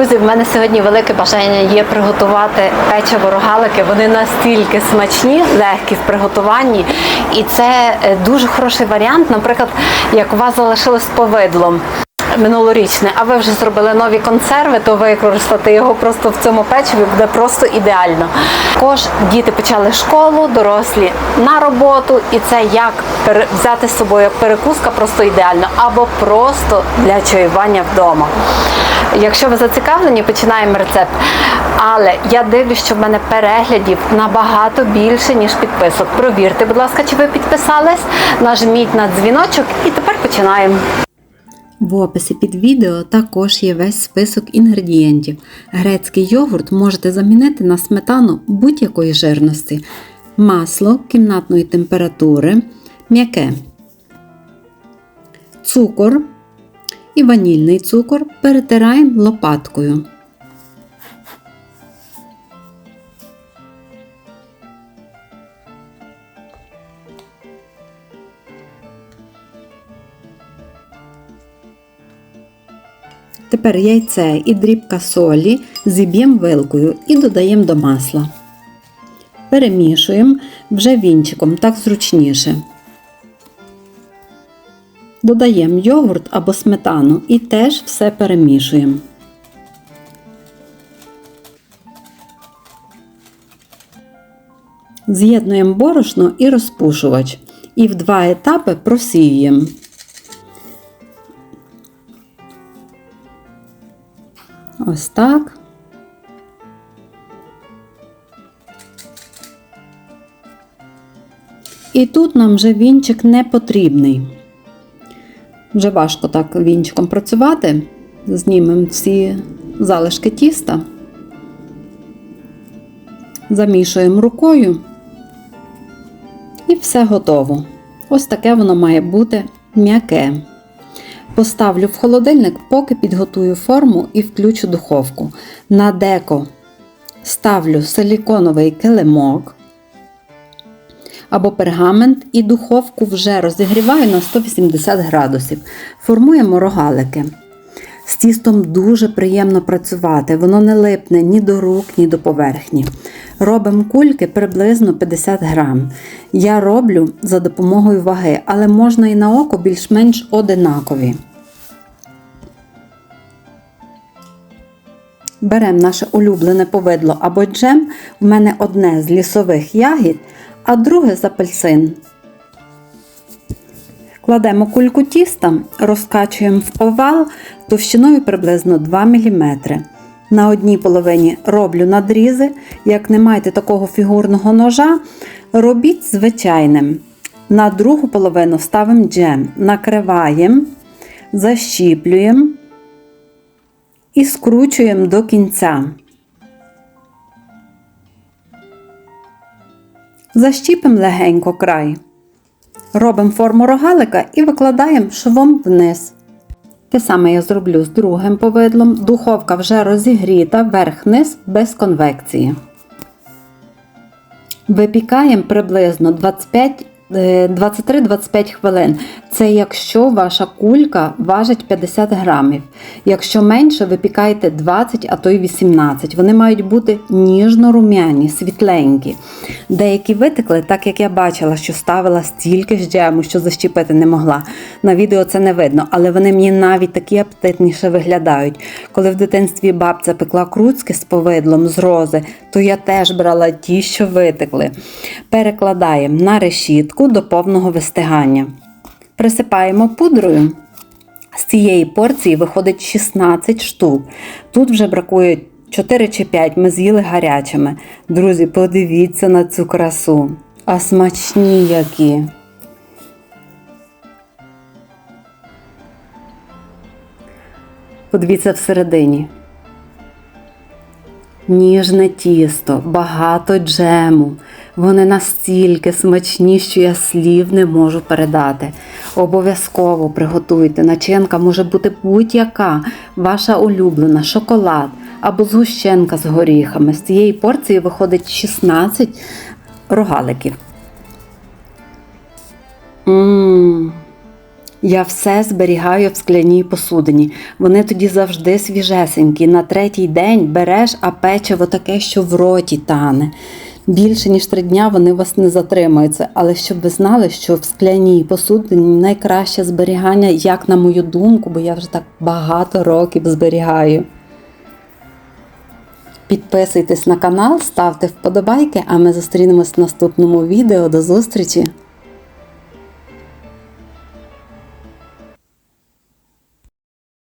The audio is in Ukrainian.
Друзі, в мене сьогодні велике бажання є приготувати печиво рогалики. Вони настільки смачні, легкі в приготуванні. І це е, дуже хороший варіант, наприклад, як у вас залишилось повидлом. Минулорічне, а ви вже зробили нові консерви, то використати його просто в цьому печиві буде просто ідеально. Також діти почали школу, дорослі на роботу, і це як взяти з собою перекуска просто ідеально, або просто для чаювання вдома. Якщо ви зацікавлені, починаємо рецепт. Але я дивлюсь, що в мене переглядів набагато більше, ніж підписок. Провірте, будь ласка, чи ви підписались, нажміть на дзвіночок і тепер починаємо. В описі під відео також є весь список інгредієнтів. Грецький йогурт можете замінити на сметану будь-якої жирності, масло кімнатної температури, м'яке, цукор і ванільний цукор перетираємо лопаткою. Тепер яйце і дрібка солі зіб'ємо вилкою і додаємо до масла. Перемішуємо вже вінчиком, так зручніше. Додаємо йогурт або сметану і теж все перемішуємо. З'єднуємо борошно і розпушувач. І в два етапи просіюємо. Ось так. І тут нам вже вінчик не потрібний. Вже важко так вінчиком працювати. Знімемо всі залишки тіста, замішуємо рукою і все готово. Ось таке воно має бути м'яке. Поставлю в холодильник, поки підготую форму і включу духовку. На деко ставлю силіконовий килимок або пергамент і духовку вже розігріваю на 180 градусів. Формуємо рогалики. З тістом дуже приємно працювати, воно не липне ні до рук, ні до поверхні. Робимо кульки приблизно 50 грам. Я роблю за допомогою ваги, але можна і на око більш-менш одинакові. Беремо наше улюблене повидло або джем. У мене одне з лісових ягід, а друге з апельсин. Кладемо кульку тіста, розкачуємо в овал товщиною приблизно 2 мм. На одній половині роблю надрізи. Як не маєте такого фігурного ножа, робіть звичайним. На другу половину ставимо джем, накриваємо, защіплюємо і скручуємо до кінця. Защіпимо легенько край. Робимо форму рогалика і викладаємо швом вниз. Те саме я зроблю з другим повидлом. Духовка вже розігріта верх-низ без конвекції. Випікаємо приблизно 25 е, 23-25 хвилин. Це якщо ваша кулька важить 50 грамів. Якщо менше, випікайте 20, а то й 18. Вони мають бути ніжно-рум'яні, світленькі. Деякі витекли, так як я бачила, що ставила стільки ж джему, що защіпити не могла. На відео це не видно, але вони мені навіть такі апетитніше виглядають. Коли в дитинстві бабця пекла круцьки з повидлом з рози, то я теж брала ті, що витекли. Перекладаємо на решітку до повного вистигання. Присипаємо пудрою. З цієї порції виходить 16 штук. Тут вже бракує 4 чи 5, ми з'їли гарячими. Друзі, подивіться на цю красу. А смачні які. Подивіться всередині. Ніжне тісто, багато джему. Вони настільки смачні, що я слів не можу передати. Обов'язково приготуйте. Начинка може бути будь-яка, ваша улюблена, шоколад або згущенка з горіхами. З цієї порції виходить 16 рогаликів. Ммм, Я все зберігаю в скляній посудині. Вони тоді завжди свіжесенькі. На третій день береш, а печиво таке, що в роті тане. Більше ніж три дня вони вас не затримаються. Але щоб ви знали, що в скляній посудині найкраще зберігання, як на мою думку, бо я вже так багато років зберігаю. Підписуйтесь на канал, ставте вподобайки, а ми зустрінемось в наступному відео. До зустрічі!